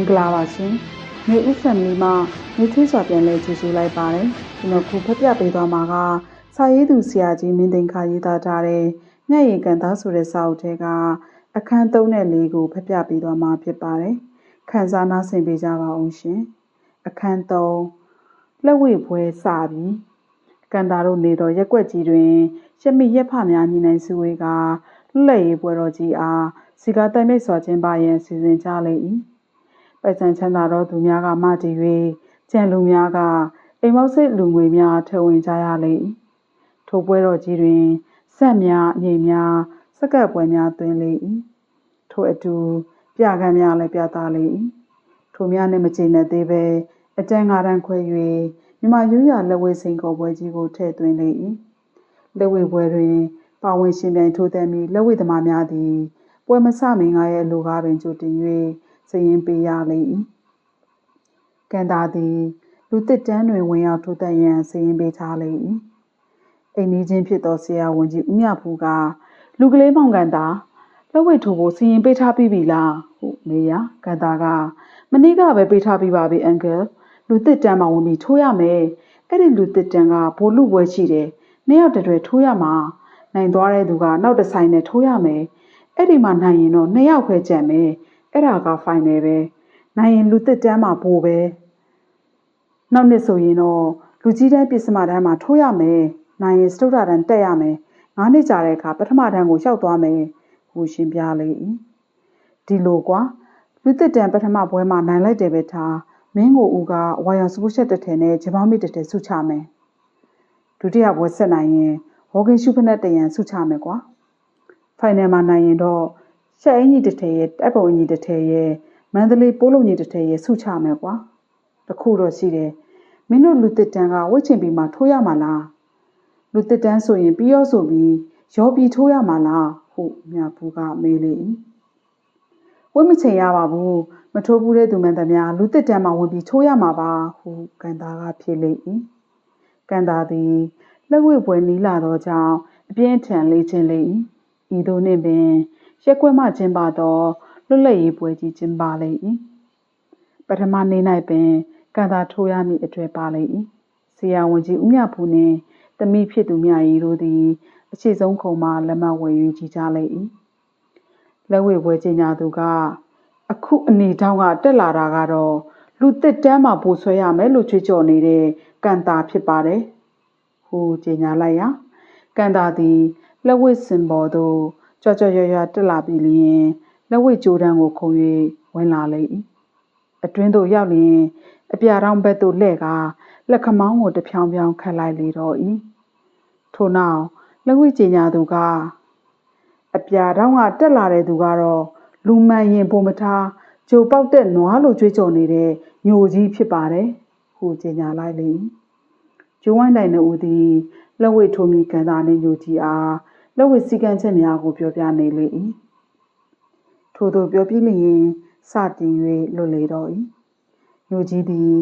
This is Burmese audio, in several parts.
မင်္ဂလာပါရှင်။မြေဥဖမ်လီမှာမြေချွေးစွာပြန်လဲကြိုဆိုလိုက်ပါတယ်။ကျွန်တော်ခုဖတ်ပြပေးသွားမှာကစာရေးသူဆရာကြီးမင်းသိန်းခါရေးသားထားတဲ့ညရီကန်သားဆိုတဲ့စာအုပ်ထဲကအခန်း3နဲ့4ကိုဖတ်ပြပေးသွားမှာဖြစ်ပါတယ်။ခန်းစားနားဆင်ပေးကြပါအောင်ရှင်။အခန်း3လက်ဝဲပွဲစပြီးကန်တာတို့နေသောရက်ွက်ကြီးတွင်ရှမိရက်ဖများညီနိုင်စုဝေးကလွတ်လပ်ရေးပွဲတော်ကြီးအားစီကာတိုင်မိတ်စွာကျင်းပရန်စီစဉ်ကြလေ၏ ပိုက်ဆံချမ်းသာသောသူများကမတည်၍ကြံလူများကအိမ်မောက်စိတ်လူငွေများထဝင်ကြရလေ၏ထိုပွဲတော်ကြီးတွင်ဆက်များအငိမ်များစက္ကပ်ပွဲများတွင်လေ၏ထိုအတူပြကန်းများလည်းပြသလေ၏ထိုများနှင့်မချေနှက်သေးပဲအတန်းငါးတန်းခွဲ၍မြမယူရလက်ဝဲစိန်ခေါ်ပွဲကြီးကိုထည့်သွင်းလေ၏လက်ဝဲပွဲတွင်ပါဝင်ရှင်ပြိုင်ထိုးသည်မီလက်ဝဲသမားများသည်ပွဲမဆမင်ငါရဲ့လူကားပင်ကြိုတင်၍ စရင်ပေးရလေ၏ကန်တာသည်လူတစ်တန်းတွင်ဝင်ရောက်ထိုးသက်ရန်စရင်ပေးထားလေ၏အိမ်နီးချင်းဖြစ်သောဆရာဝန်ကြီးဦးမြဖူးကလူကလေးမောင်ကန်တာလက်ဝဲထိုးဖို့စရင်ပေးထားပြီးပြီလားဟုမေးရကန်တာကမနေ့ကပဲပေးထားပြီးပါပြီအန်ကယ်လူတစ်တန်းမှာဝင်ပြီးထိုးရမယ်အဲ့ဒီလူတစ်တန်းကဘိုလ်လူပွဲရှိတယ်နှစ်ယောက်တည်းထိုးရမှာနိုင်သွားတဲ့သူကနောက်တစ်ဆိုင်နဲ့ထိုးရမယ်အဲ့ဒီမှာနိုင်ရင်တော့နှစ်ယောက်ခွဲကြံမယ် အဲ့ဒါက final ပဲနိုင်ရင်လူတစ်တန်းမှာပို့ပဲနောက်နှစ်ဆိုရင်တော့လူကြီးတန်းပစ္စမတန်းမှာထိုးရမယ်နိုင်ရင်စတုဒ္ဒတန်းတက်ရမယ်ငါးနှစ်ကြာတဲ့အခါပထမတန်းကိုရောက်သွားမယ်ဟူရှင်းပြလေ၏ဒီလိုကွာလူတစ်တန်းပထမပွဲမှာနိုင်လိုက်တယ်ပဲထားမင်းကိုဦးကဝါရောင်စပုတ်ချက်တစ်ထည်နဲ့ဂျပောင်းမိတစ်ထည်ဆုချမယ်ဒုတိယပွဲဆက်နိုင်ရင်ဟော်ကင်ရှုဖက်နဲ့တရန်ဆုချမယ်ကွာဖိုင်နယ်မှာနိုင်ရင်တော့ ရှက်အင်ကြီးတစ်ထည်ရဲ့တပ်ပုံအင်ကြီးတစ်ထည်ရဲ့မန္တလေးပိုးလုံးကြီးတစ်ထည်ရဲ့ဆုချမယ်ကွာတခုတော့ရှိတယ်မင်းတို့လူတစ်တန်းကဝစ်ချင်ပြီးမှထိုးရမှာလားလူတစ်တန်းဆိုရင်ပြီးရောဆိုပြီးရောပြီးထိုးရမှာလားဟုမြဘူးကမေးလေ၏ဝိမချင်ရပါဘူးမထိုးဘူးတဲ့သူမှန်သမျှလူတစ်တန်းမှာဝင်ပြီးထိုးရမှာပါဟုကန်တာကဖြေလေ၏ကန်တာသည်လက်ဝဲပွဲနီးလာသောကြောင့်အပြင်းထန်လေးခြင်းလေ၏ဤသို့နှင့်ပင် ရက်ကွက်မှကျင်းပသောလွတ်လပ်ရေးပွဲကြီးကျင်းပလေ၏ပထမနေ့၌ပင်ကန်သာထိုးရမည့်အတွေ့ပါလေ၏ဆရာဝန်ကြီးဦးမြဖူးနှင့်တမိဖြစ်သူမြရီတို့သည်အခြေဆုံးခုံမှလက်မှတ်ဝယ်ယူကြကြလေ၏လက်ဝဲပွဲကြီးညာသူကအခုအနေတောင်းကတက်လာတာကတော့လူတစ်တန်းမှာပို့ဆွဲရမယ်လို့ချွေးကြော်နေတဲ့ကန်တာဖြစ်ပါတယ်ဟူကြေညာလိုက်ရာကန်တာသည်လက်ဝဲစင်ပေါ်သို့ ကြွကြွရွရွတက်လာပြီးလျင်လက်ဝဲကြိုးတန်းကိုခုံ၍ဝင်လာလေ၏အတွင်းသို့ရောက်လျင်အပြာတောင်ဘက်သို့လှဲ့ကာလက်ခမောင်းကိုတဖြောင်းဖြောင်းခတ်လိုက်လေတော့၏ထို့နောက်လက်ဝဲကြေညာသူကအပြာတောင်ကတက်လာတဲ့သူကတော့လူမှန်ရင်ပုံမထားဂျိုပေါက်တဲ့နွားလိုကြွေးကြော်နေတဲ့ညိုကြီးဖြစ်ပါတယ်ဟုကြေညာလိုက်လေကျိုးဝိုင်းတိုင်နှုတ်သည်လက်ဝဲထိုးမိကန်သာနှင့်ညိုကြီးအား လက်ဝဲစည်းကမ်းချက်များကိုပြောပြနေလေ၏ထို့သောပြောပြလျင်စတင်၍လွတ်လေတော့၏ညိုကြီးသည်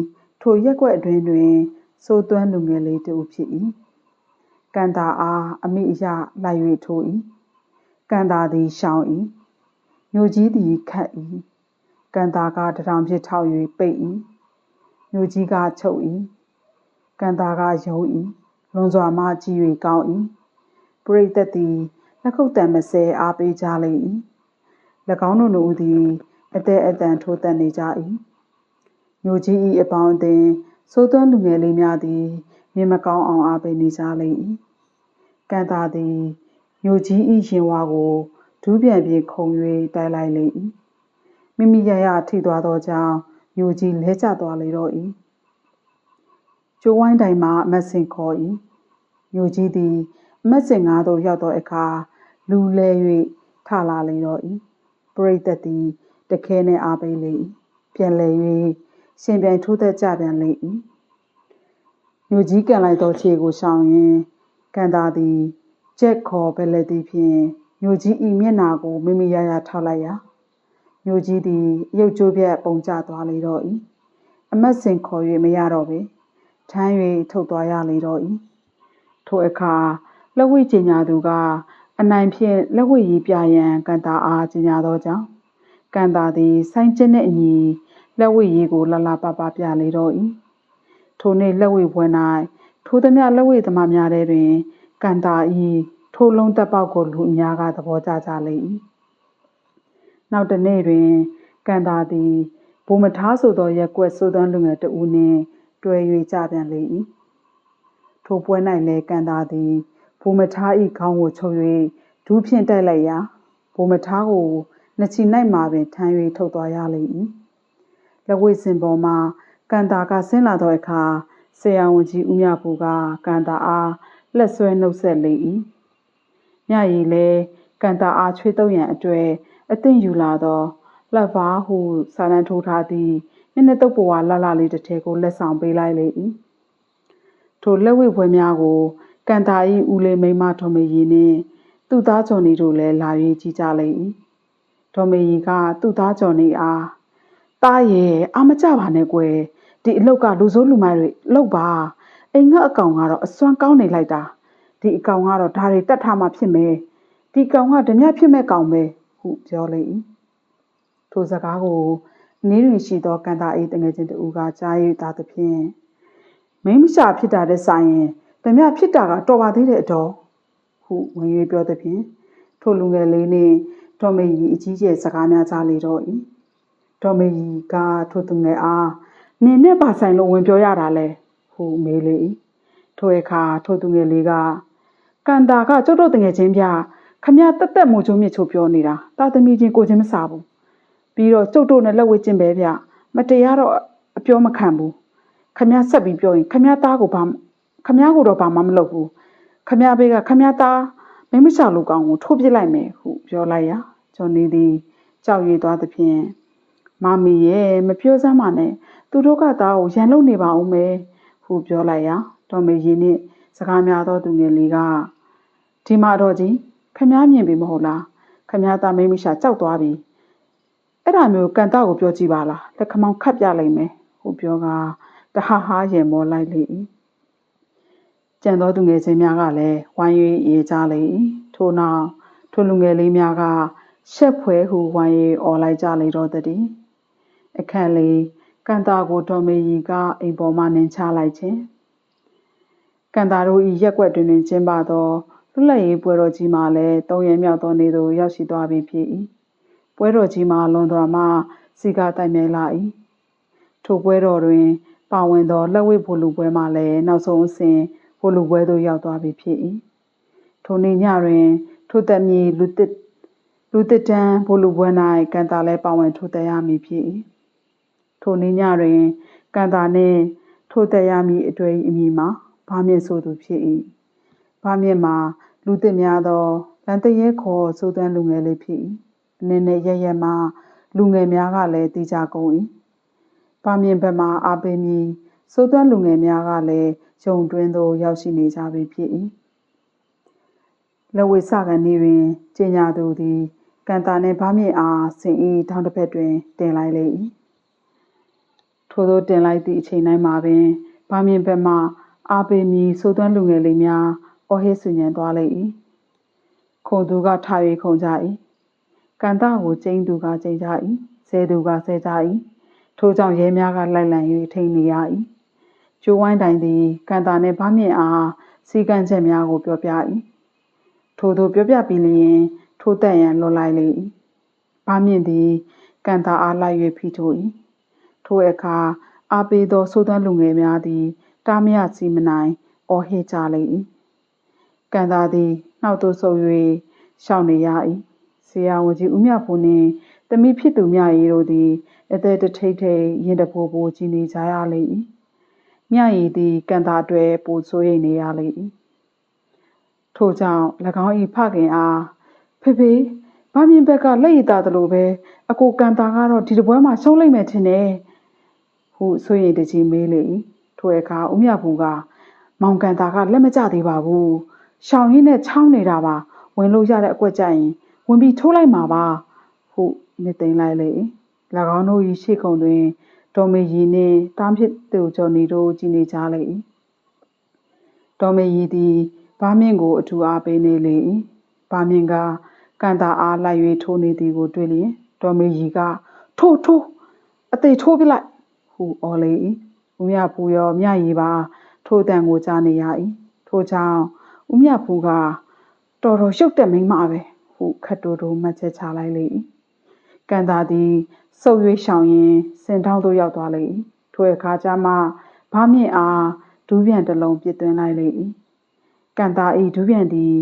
ထိုရက်ွက်အတွင်းတွင်စိုးသွမ်းလူငယ်လေးတူဖြစ်၏ကန်တာအားအမိအယလိုက်၍ထိုး၏ကန်တာသည်ရှောင်း၏ညိုကြီးသည်ခတ်၏ကန်တာကတထောင်ဖြစ်ထောက်၍ပိတ်၏ညိုကြီးကချုပ်၏ကန်တာကယုံ၏လွန်စွာမှကြည်၍ကောင်း၏ ပရိသတ်သည်လက်ခုပ်တံမစဲအားပေးကြလေ၏၎င်းတို့တို့သည်အသက်အတန်ထိုးတက်နေကြ၏မျိုးကြီး၏အပေါင်းအသင်းစိုးသွမ်းလူငယ်လေးများသည်မြင်မကောင်းအောင်အားပေးနေကြလေ၏ကန်တာသည်မျိုးကြီး၏ရင်ဝါကိုဒူးပြန်ပြေခုံ၍တိုက်လိုက်လေ၏မိမိရရထိသွားသောကြောင့်မျိုးကြီးလဲကျသွားလေတော့၏ကျိုးဝိုင်းတိုင်မှအမတ်စင်ခေါ်၏မျိုးကြီးသည် အမတ်စင်ငါးသို့ရောက်သောအခါ လူလဲ၍ထလာလေတော့၏ပရိသတ်သည်တခဲနှင့်အားပေးလေ၏ပြန်လဲ၍ရှင်ပြန်ထိုးသက်ကြပြန်လေ၏မြို့ကြီးကန်လိုက်သောခြေကိုရှောင်ရင်ကန်သာသည်ကြက်ခေါ်ပဲလက်သည်ဖြင့်မြို့ကြီးဤမျက်နာကိုမိမိရရထောက်လိုက်ရာမြို့ကြီးသည်ရုပ်ကြိုးပြက်ပုံကျသွားလေတော့၏အမတ်စင်ခေါ်၍မရတော့ပေထမ်း၍ထုတ်သွားရလေတော့၏ထိုအခါ လက်ဝိကျင်ညာသူက အနိုင်ဖြင့် လက်ဝိရေးပြရန် ကန်တာအားကျင်ညာသောကြောင့် ကန်တာသည် ဆိုင်းကျင်းတဲ့အညီ လက်ဝိရေးကို လှလှပပ ပြလေတော့၏ထိုနေ့လက်ဝိပွဲ၌ထိုသမျှလက်ဝိသမားများထဲတွင် ကန်တာဤထိုလုံးသက်ပေါက်ကို လူအများက သဘောကျကြလေ၏နောက်တနေ့တွင် ကန်တာသည်ဘုံမထားဆိုသောရက်ကွက်ဆိုသောလူငယ်တဦးနှင့် တွေ့၍ကြပြန်လေ၏ထိုပွဲ၌လည်း ကန်တာသည် ဘုံမထား၏ခေါင်းကိုချုပ်၍ဒူးဖြင့်တိုက်လိုက်ရာဘုံမထားကိုနှစ်ချီ၌မှပင်ထမ်း၍ထုတ်သွားရလေ၏လက်ဝိစင်ပေါ်မှကန်တာကဆင်းလာသောအခါဆရာဝန်ကြီးဦးမြပူကကန်တာအားလက်ဆွဲနှုတ်ဆက်လေ၏ညရီလဲကန်တာအားချွေးတုပ်ရန်အတွေ့အသင့်ယူလာသောလက်ပါဟုစာလံထိုးထားသည့်နည်းနည်းတုပ်ပွားလှလှလေးတစ်ထည်ကိုလက်ဆောင်ပေးလိုက်လေ၏ထိုလက်ဝိပွဲများကို ကန်တာ၏ဦးလေးမိမထုံမရီနှင့်သူ့သားကျော်နေတို့လည်းလာ၍ကြည်ကြလေ၏ဒေါ်မေရီကသူ့သားကျော်နေအားတားရဲ့အာမကြပါနဲ့ကွယ်ဒီအလုတ်ကလူစိုးလူမိုက်တွေလောက်ပါအိမ်ငှက်အကောင်ကတော့အစွမ်းကောင်းနေလိုက်တာဒီအကောင်ကတော့ဓာရီတက်ထားမှဖြစ်မယ်ဒီကောင်ကဓမြဖြစ်မဲ့ကောင်ပဲဟုပြောလေ၏ထိုစကားကိုနင်းတွင်ရှိသောကန်တာအေးတငယ်ချင်းတူကကြားရသားသဖြင့်မိမရှာဖြစ်တာတဲ့ဆိုင်ရင် ဓမြဖြစ်တာကတော်ပါသေးတဲ့အတော်ဟုဝင်၍ပြောသဖြင့်ထိုလူငယ်လေးနှင့်ဒေါ်မေကြီးအကြီးကျယ်စကားများကြားလေတော့၏ဒေါ်မေကြီးကထိုသူငယ်အားနင်နဲ့ပါဆိုင်လို့ဝင်ပြောရတာလဲဟုမေးလေ၏ထိုအခါထိုသူငယ်လေးကကန်တာကကျုပ်တို့တငယ်ချင်းပြခမရတက်တက်မို့ချုံမြစ်ချိုးပြောနေတာတာသမီချင်းကိုချင်းမစားဘူးပြီးတော့ကျုပ်တို့နဲ့လက်ဝဲကျင်ပဲဗျမတရားတော့အပြောမခံဘူးခမရဆက်ပြီးပြောရင်ခမရသားကိုဘာ ခမရကိုတော့ဘာမှမလုပ်ဘူးခမရဘေးကခမရသားမိမချလူကောင်ကိုထိုးပစ်လိုက်မယ်ဟုပြောလိုက်ရာဂျွန်နီသည်ကြောက်ရွံ့သွားသဖြင့်မမီရဲ့မပြောစမ်းပါနဲ့သူတို့ကသားကိုရန်လုံနေပါဦးမယ်ဟုပြောလိုက်ရာတော်မေရင်နှင့်စကားများသောသူငယ်လေးကဒီမှာတော့ကြီးခမားမြင်ပြီမဟုတ်လားခမားသားမိမရှာကြောက်သွားပြီအဲ့ဒါမျိုးကန်တောက်ကိုပြောကြည့်ပါလားလက်ခမောင်းခတ်ပြလိုက်မယ်ဟုပြောကတဟာဟာရင်မောလိုက်လေ၏ ကြံသောသူငယ်ချင်းများကလည်းဝိုင်း၍ရေကြလေ၏ထို့နောက်ထိုလူငယ်လေးများကရှက်ဖွဲဟုဝိုင်း၍អော်လိုက်ကြလေတော့တည်းအခန့်လေးကန်တာကိုဒေါ်မေရီကအိမ်ပေါ်မှနင်းချလိုက်ခြင်းကန်တာတို့ဤရက်ွက်တွင်တွင်ကျင်းပသောလွတ်လပ်ရေးပွဲတော်ကြီးမှာလည်းသုံးရမြောက်သောနေ့သို့ရောက်ရှိသွားပြီဖြစ်၏ပွဲတော်ကြီးမှာလွန်တော်မှစီကားတိုင်မြဲလာ၏ထိုပွဲတော်တွင် ပါဝင်သောလက်ဝဲဘိုလူပွဲမှာလည်းနောက်ဆုံးအစဉ် ဘိုလူပွဲသို့ရောက်သွားပြီဖြစ်၏ထိုနေ့ညတွင် ထိုသက်မြေလူတစ်လူတစ်တန်းဘိုလူပွဲ၌ကန်တာလည်းပါဝင်ထိုသက်ရမည်ဖြစ်၏ထိုနေ့ညတွင်ကန်တာနှင့်ထိုသက်ရမည်အတွေ့အမည်မှာဘာမြင့်ဆိုသူဖြစ်၏ဘာမြင့်မှာလူသစ်များသောလန်တရဲခေါ်ဆိုသွမ်းလူငယ်လေးဖြစ်၏အနေနဲ့ရရမှာလူငယ်များကလည်းတီးကြကုန်၏ဘာမြင့်ဘက်မှာအာပေမီဆိုသွမ်းလူငယ်များကလည်း ယုံတွင်းသို့ရောက်ရှိနေကြပြီဖြစ်၏လဝိစကန်နေတွင်ကျင်ညာသူသည်ကန်တာနှင့်ဘာမြင့်အားဆင်ဤထောင်တစ်ဖက်တွင်တင်လိုက်လေ၏ထို့သောတင်လိုက်သည့်အချိန်တိုင်းမှာပင်ဘာမြင့်ဘက်မှအာပေမီဆိုသွမ်းလူငယ်လေးများအော်ဟစ်ဆူညံသွားလေ၏ခုံသူကထ၍ခုံကြ၏ကန်တကိုကျင်းသူကကျင်းကြ၏ဆဲသူကဆဲကြ၏ထို့ကြောင့်ရဲများကလိုက်လံ၍ထိန်နေရ၏ ကျိုးဝိုင်းတိုင်သည်ကန်တာနှင့်ဗမြင့်အားစီကံချက်များကို ပြောပြ၏ထို့သို့ပြောပြပြီးလျင်ထိုးတက်ရန်လွန်လိုက်လေ၏ဗမြင့်သည်ကန်တာအားလိုက်၍ဖိထိုး၏ထိုအခါအားပေးသောဆိုးသွမ်းလူငယ်များသည်တားမရစီမနိုင်အော်ဟစ်ကြလေ၏ကန်သာသည်နှောက်သို့ဆုပ်၍ရှောင်နေရ၏ဆရာဝန်ကြီးဦးမြဖူးနှင့်တမိဖြစ်သူမြရီတို့သည်အသက်တထိတ်ထိတ်ရင်တပိုးပိုးကြည်နေကြရလေ၏ မြရီသည်ကန်သာအတွက်ပိုဆိုးရိမ်နေရလေ၏ထို့ကြောင့်၎င်း၏ဖခင်အားဖေဖေဘာမြင်ဘက်ကလက်ရည်သားသလိုပဲအကိုကန်တာကတော့ဒီတပွဲမှာရှုံးလိုက်မယ်ထင်တယ်ဟုဆိုရင်တကြီးမေးလေ၏ထိုအခါဦးမြဖူးကမောင်ကန်တာကလက်မကျသေးပါဘူးရှောင်ရင်းနဲ့ချောင်းနေတာပါဝင်လို့ရတဲ့အကွက်ကြရင်ဝင်ပြီးထိုးလိုက်မှာပါဟုနှစ်သိမ့်လိုက်လေ၎င်းတို့၏ရှေ့ခုံတွင် ဒေါ်မေရီနှင့်တားဖြစ်သူကျော်နေတို့ကြည်နေကြလေ၏ဒေါ်မေရီသည်ဘာမြင့်ကို အထူအားပေးနေလေ၏ဘာမြင့်ကကန်တာအားလိုက်၍ထိုးနေသည်ကိုတွေ့လျင်ဒေါ်မေရီကထိုးထိုးအသေးထိုးပြလိုက်ဟုအော်လေ၏ဦးမြဖူးရောမြရည်ပါ ထိုတန်ကိုကြားနေရ၏ထိုကြောင့်ဦးမြဖူးကတော်တော်ရုပ်တက်မိမ့်မှာပဲဟုခတ်တိုးတိုးမှတ်ချက်ချလိုက်လေ၏ကန်သာသည် စုပ်၍ရှောင်ရင်စင်တောင်းသို့ရောက်သွားလေ၏ထိုအခါကျမှဘာမြင့်အားဒူးပြန်တစ်လုံးပစ်သွင်းလိုက်လေ၏ကန်သာ၏ဒူးပြန်သည်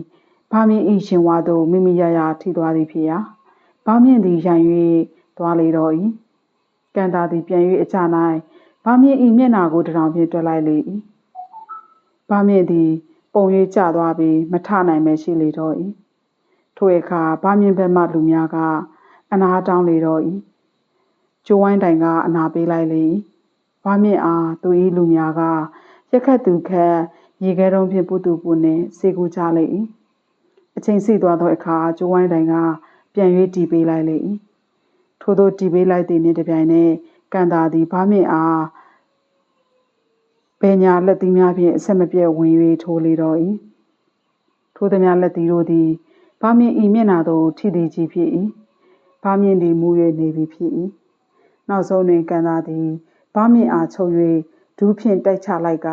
ဘာမြင့်၏ရှင်ဝါသို့မိမိရရထိသွားသည်ဖြစ်ရာဘာမြင့်သည်ရန်၍သွားလေတော့၏ကန်သာသည်ပြန်၍အချ၌ဘာမြင့်၏မျက်နာကိုတရောင်ဖြင့်တွက်လိုက်လေ၏ဘာမြင့်သည်ပုံ၍ကျသွားပြီးမထနိုင်ပဲရှိလေတော့၏ထိုအခါဘာမြင့်ဘက်မှလူများကအနာတောင်းလေတော့၏ ကျိုးဝိုင်းတိုင်ကအနာပေးလိုက်လေ၏ဘာမြင့်အားသူ၏လူများကရက်ခတ်သူခတ်ရေခဲတုံးဖြင့်ပူတူပူနှင့်စေကူချလေ၏အချိန်စီသွားသောအခါကျိုးဝိုင်းတိုင်ကပြန်၍တီးပေးလိုက်လေ၏ထို့သောတီးပေးလိုက်သည်နှင့်တပြိုင်နက်ကန်တာသည်ဘာမြင့်အားဘယ်ညာလက်သီးများဖြင့်အဆက်မပြတ်ဝင်၍ထိုးလေတော့၏ထိုသည်များလက်သီးတို့သည်ဘာမြင့်ဤမျက်နာသို့ထိသည်ကြီးဖြစ်၏ဘာမြင့်သည်မူ၍နေသည်ဖြစ်၏ နောက်ဆုံးတွင်ကန်တာသည်ဘာမြင့်အားချုပ်၍ဒူးဖြင့်တိုက်ချလိုက်က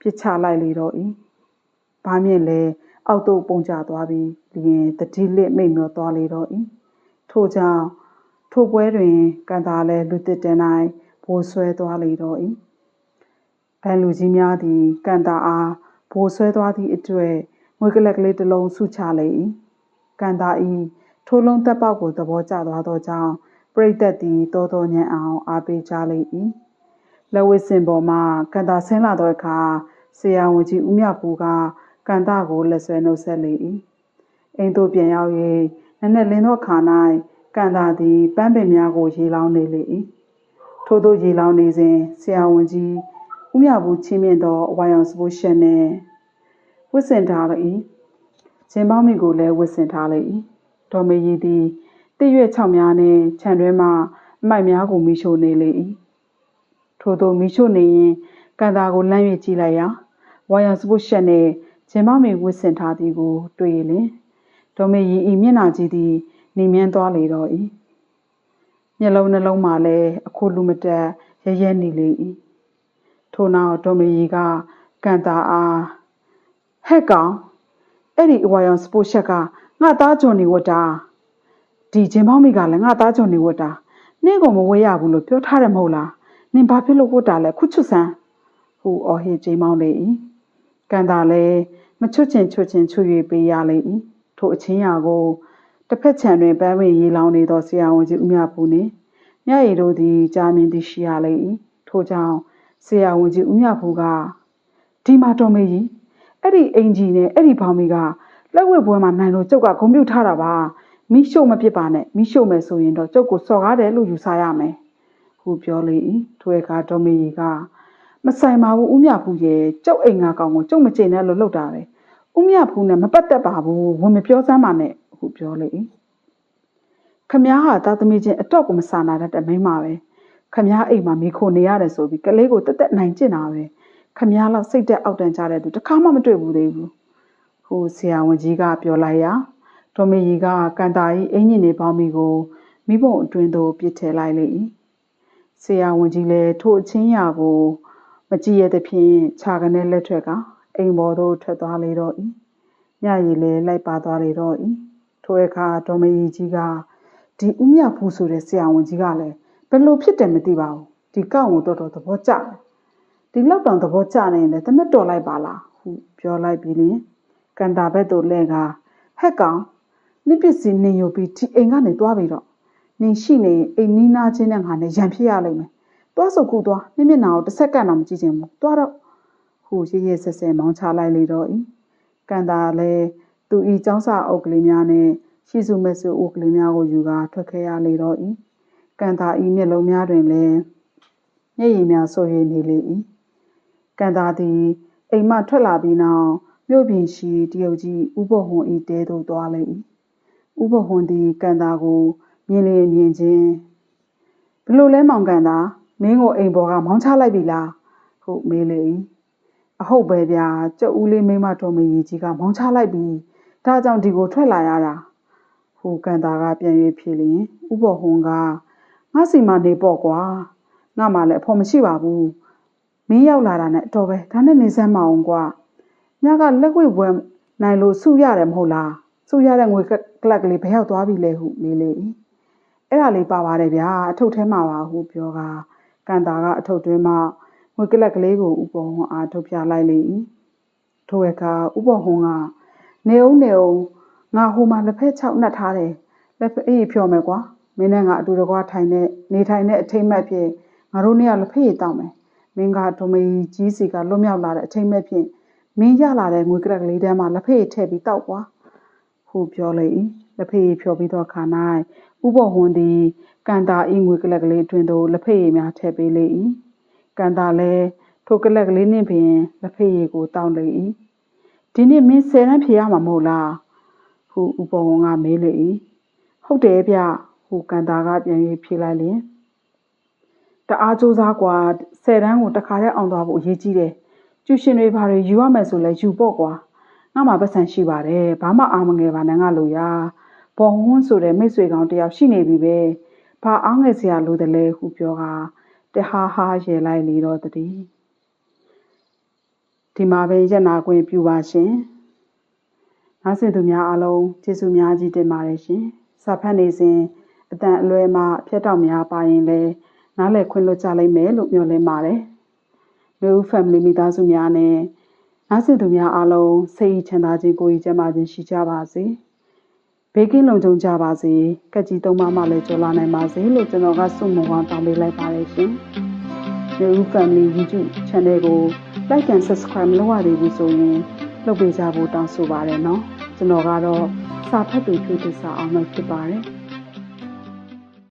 ပြစ်ချလိုက်လေတော့၏ဘာမြင့်လည်းအောက်သို့ပုံကျသွားပြီးလျင်တတိလစ်မိတ်မျောသွားလေတော့၏ထို့ကြောင့်ထိုပွဲတွင်ကန်တာလည်းလူတစ်တန်း၌ဘိုးဆွဲသွားလေတော့၏ဗန်လူကြီးများသည်ကန်တာအားဘိုးဆွဲသွားသည့်အတွက်ငွေကလက်ကလေးတစ်လုံးဆုချလေ၏ကန်တာ၏ထိုးလုံးသက်ပေါက်ကိုသဘောကျသွားသောကြောင့် ပရိသတ်သည်တောတော်ညံအောင်အားပေးကြလေ၏လက်ဝစ်စင်ပေါ်မှကန်တာဆင်းလာသောအခါဆရာဝန်ကြီးဦးမြပူကကန်တာကိုလက်ဆွဲနှုတ်ဆက်လေ၏အိမ်သို့ပြန်ရောက်၍နက်နက်လင်းသောခါ၌ကန်တာသည်ပန်းပင်များကိုရေလောင်းနေလေ၏ထို့သောရေလောင်းနေစဉ်ဆရာဝန်ကြီးဦးမြဘူးချင်းမြင့်သောအဝိုင်အောင်စပိုးရှက်နှင့်ဝစ်စင်ထားလေ၏ချင်းပေါင်းမိကိုလည်းဝစ်စင်ထားလေ၏ဒေါ်မေရီသည် တည့်ရွက်ချောင်းများနှင့်ခြံတွင်းမှ အမိုက်များကိုမိရှို့နေလေ၏ထို့သောမိရှို့နေရင်ကန်တာကိုလမ်း၍ကြည့်လိုက်ရာဝိုင်အောင်စပိုးရှက်နှင့်ချင်းပေါင်းမိဝစ်စင်ထားသည်ကို တွေ့လျင်ဒေါ်မေရီ၏မျက်နှာကြီးသည်နေမြန်းသွားလေတော့၏မျက်လုံးနှလုံးမှာလည်းအခုလူမတက်ရရဲနေလေ၏ထို့နောက်ဒေါ်မေရီကကန်တာအားဟဲ့ကောင်အဲ့ဒီအဝါရောင်စပို့ချက်ကငါသားကြုံနေဝတ်တာ ဒီချင်းပေါင်းမိကလည်းငါသားကြုံနေဝတ်တာနင့်ကမဝဲရဘူးလို့ပြောထားတယ်မဟုတ်လားနင်ဘာဖြစ်လို့ဝတ်တာလဲခုချွတ်ဆန်းဟူအော်ဟစ်ချင်းပေါင်းလေ၏ကန်တာလည်းမချွတ်ချင်ချွတ်ချင်ချွတ်၍ပေးရလေ၏ထိုအချင်းရာကိုတစ်ဖက်ခြံတွင်ပန်းဝင်ရေလောင်းနေသောဆရာဝန်ကြီးဦးမြပူနှင့်မြရည်တို့သည်ကြားမြင်သိရှိရလေ၏ထို့ကြောင့်ဆရာဝန်ကြီးဦးမြပူကဒီမှာတော်မေကြီးအဲ့ဒီအင်ဂျီနဲ့အဲ့ဒီဘောင်မီကလက်ဝဲပွဲမှာနိုင်လို့ကျုပ်ကဂုံပြုတ်ထားတာပါ မိရှုံမဖြစ်ပါနဲ့မိရှုံမယ်ဆိုရင်တော့ကျုပ်ကိုစော်ကားတယ်လို့ယူဆရမယ်ဟုပြောလေ၏ထိုအခါတော်မေကြီးကမဆိုင်ပါဘူးဦးမြဖူးရဲ့ကျုပ်အိမ်ငါကောင်ကိုကျုပ်မကျင်နဲ့လို့လှုပ်တာပဲဦးမြဖူးနဲ့မပတ်သက်ပါဘူးဝင်မပြောစမ်းပါနဲ့ဟုပြောလေ၏ခမည်းဟာသားသမီးချင်းအတော့ကိုမစာနာတတ်တဲ့မိန်းမပဲခမည်းအိမ်မှာမိခိုနေရတယ်ဆိုပြီးကလေးကိုတက်တက်နိုင်ကျင်တာပဲခမည်းလောက်စိတ်တက်အောက်တန်ကြတဲ့သူတခါမှမတွေ့ဘူးသေးဘူးဟိုဆရာဝန်ကြီးကပြောလိုက်ရာ ဒေါ်မေကြီးကကန်တာကြီးအင်ဂျင်နေပေါင်းမိကိုမိဘုံအတွင်းသို့ပြစ်ထည့်လိုက်လေ၏ဆရာဝန်ကြီးလည်းထို့အချင်းရာကို မကြည့်ရသဖြင့်ခြာကနေလက်ထွက်ကအိမ်ပေါ်သို့ထွက်သွားလေတော့၏ညရည်လည်းလိုက်ပါသွားလေတော့၏ထိုအခါဒေါ်မေကြီးကြီးကဒီဦးမြဖူးဆိုတဲ့ဆရာဝန်ကြီးကလည်းဘယ်လိုဖြစ်တယ်မသိပါဘူးဒီကောက်ကိုတော်တော်သဘောကျတယ်ဒီလောက်တောင်သဘောကျနေရင်လည်းတမက်တော်လိုက်ပါလားဟုပြောလိုက်ပြီးလင်ကန်တာဘက်သို့လဲကဟက်ကောင် နိပစ္စည်းနေယူပြီးဒီအိမ်ကနေသွားပြီးတော့နင်ရှိနေအိမ်နီးနားချင်းနဲ့ငါနဲ့ရံဖြစ်ရလိမ့်မယ်သွားစုပ်ကူသွားနိမျက်နာကိုတစ်စက္ကန့်တော့မကြည့်ချင်ဘူးသွားတော့ဟူရရဆက်ဆက်မောင်းချလိုက်လေတော့ဤကန်တာလည်းသူဤចောင်းစာအုပ်ကလေးများနဲ့ရှိစုမဲ့စုအုပ်ကလေးများကိုယူကာထွက်ခဲ့ရလေတော့ဤကန်တာဤမျက်လုံးများတွင်လည်းမျက်ရည်များဆိုရနေလေ၏ကန်တာသည်အိမ်မှထွက်လာပြီးနောက်မြို့ပြင်ရှိတရုတ်ကြီးဥပဟွန်ဤတဲသို့သွားလေ၏ ဥပဟွန်သည်ကန်တာကိုမြင်လေမြင်ချင်းဘလို့လဲမောင်ကန်တာမင်းကိုအိမ်ပေါ်ကမောင်းချလိုက်ပြီလားဟုမေးလေ၏အဟုတ်ပဲဗျာကျုပ်ဦးလေးမိမတော်မကြီးကြီးကမောင်းချလိုက်ပြီဒါကြောင့်ဒီကိုထွက်လာရတာဟူကန်တာကပြန်၍ဖြေလျင်ဥပဟွန်ကငါစီမနေပေါ့ကွာငါမှလည်းအဖို့မရှိပါဘူးမင်းရောက်လာတာနဲ့အတော်ပဲဒါနဲ့နေစမ်းမအောင်ကွာညကလက်ဝဲပွဲနိုင်လို့စုရတယ်မဟုတ်လား စုရတဲ့ငွေကလပ်ကလေးဘယ်ရောက်သွားပြီလဲဟုမေးလေ၏အဲ့ဒါလေးပါပါတယ်ဗျာအထုပ်ထဲမှာပါဟုပြောကကန်တာကအထုပ်တွင်းမှငွေကလပ်ကလေးကိုဥပုံအားထုတ်ပြလိုက်လေ၏ထို့အခါဥပုံဟွန်ကနေအောင်နေအောင်ငါဟိုမှာလက်ဖက်ချောက်နှက်ထားတယ်လက်ဖက်အေးဖြော်မယ်ကွာမင်းနဲ့ငါအတူတကွာထိုင်နေနေထိုင်တဲ့အထိမ့်မဲ့ဖြစ်ငါတို့နှစ်ယောက်လက်ဖက်ရည်တောက်မယ်မင်းကဒိုမီကြီးစီကလွတ်မြောက်လာတဲ့အထိမ့်မဲ့ဖြစ်မင်းရလာတဲ့ငွေကလပ်ကလေးထဲမှာလက်ဖက်ရည်ထည့်ပြီးတောက်ကွာ ဟုပြောလေ၏လက်ဖက်ရည်ဖြော်ပြီးတော့ခါ၌ဥပဟွန်သည်ကန်တာဤငွေကလပ်ကလေးအတွင်သို့လက်ဖက်ရည်များထည့်ပေးလေ၏ကန်တာလည်းထိုကလပ်ကလေးနှင့်ပင်လက်ဖက်ရည်ကိုတောက်လေ၏ဒီနေ့မင်းဆယ်တန်းဖြေရမှာမဟုတ်လားဟုဥပဟွန်ကမေးလေ၏ဟုတ်တယ်ဗျဟုကန်တာကပြန်၍ဖြေလိုက်လျင်တအားကြိုးစားกว่าဆယ်တန်းကိုတခါတည်းအောင်သွားဖို့အရေးကြီးတယ်ကျူရှင်တွေဘာတွေယူရမယ်ဆိုလဲယူပေါ့ကွာ ငါမှပတ်စံရှိပါတယ်ဘာမှအာမငယ်ပါနဲ့ငါလိုရဘော်ဟွန်းဆိုတဲ့မိတ်ဆွေကောင်တယောက်ရှိနေပြီပဲဘာအားငယ်စရာလိုတယ်လဲဟုပြောကတဟားဟားရဲလိုက်လေတော့တည်းဒီမှာပဲရက်နာခွင့်ပြုပါရှင်နားဆင်သူများအားလုံးကျေးဇူးများကြီးတင်ပါတယ်ရှင်စာဖတ်နေစဉ်အတန်အလွဲမှအဖြတ်တောက်များပါရင်လည်းနားလည်ခွင့်လွှတ်ကြလိမ့်မယ်လို့မျှော်လင့်ပါတယ်မျိုး family မိသားစုများနဲ့ နားဆင်သူများအားလုံးစိတ်ချမ်းသာခြင်းကိုယ်ကြီးကျန်းမာခြင်းရှိကြပါစေဘေးကင်းလုံခြုံကြပါစေကက်ကြီးသုံးပါးမှလည်းကြော်လာနိုင်ပါစေလို့ကျွန်တော်ကဆုမွန်ကောင်းတောင်းပေးလိုက်ပါတယ်ရှင်မျိုး family YouTube channel ကို like and subscribe လုပ်ရသေးဘူးဆိုရင်လုပ်ပေးကြဖို့တောင်းဆိုပါရနော်ကျွန်တော်ကတော့စာဖတ်သူဖြစ်သူစာအောင်လို့ဖြစ်ပါတယ်